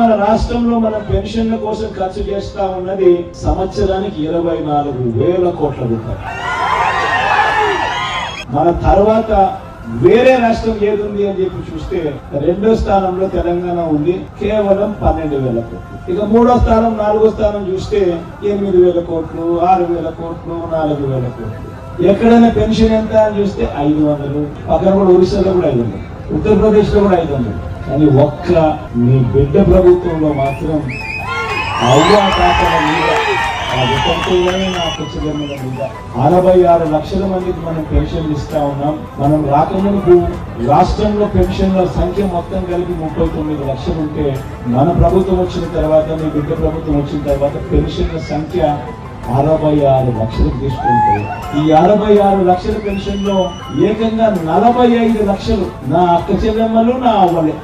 మన రాష్ట్రంలో మన పెన్షన్ల కోసం ఖర్చు చేస్తా ఉన్నది సంవత్సరానికి ఇరవై నాలుగు వేల కోట్ల రూపాయలు. మన తర్వాత వేరే రాష్ట్రం ఏది ఉంది అని చెప్పి చూస్తే రెండో స్థానంలో తెలంగాణ ఉంది కేవలం పన్నెండు వేల కోట్లు. ఇక మూడో స్థానం నాలుగో స్థానం చూస్తే ఎనిమిది వేల కోట్లు ఆరు వేల కోట్లు నాలుగు వేల కోట్లు. ఎక్కడైనా పెన్షన్ ఎంత అని చూస్తే ఐదు వందలు పక్కన కూడా ఒరిస్సాలో కూడా ఐదు వందలు. ఉత్తరప్రదేశ్లో కూడా ఐదు వందలు. కానీ ఒక్క మీ బిడ్డ ప్రభుత్వంలో మాత్రం అవ్వా తాతల మీద ఆ నా పుచ్చగమ్మల మీద అరవై ఆరు లక్షల మందికి మనం పెన్షన్ ఇస్తా ఉన్నాం. మనం రాకముందు రాష్ట్రంలో పెన్షన్ల సంఖ్య మొత్తం కలిపి ముప్పై తొమ్మిది లక్షలు ఉంటే మన ప్రభుత్వం వచ్చిన తర్వాత మీ బిడ్డ ప్రభుత్వం వచ్చిన తర్వాత పెన్షన్ల సంఖ్య అరవై ఆరు లక్షలు తీసుకుంటే ఈ అరవై ఆరు లక్షల పెన్షన్లో ఏకంగా నలభై ఐదు లక్షలు నా అక్క చెల్లెమ్మలు నా అవ్వలే.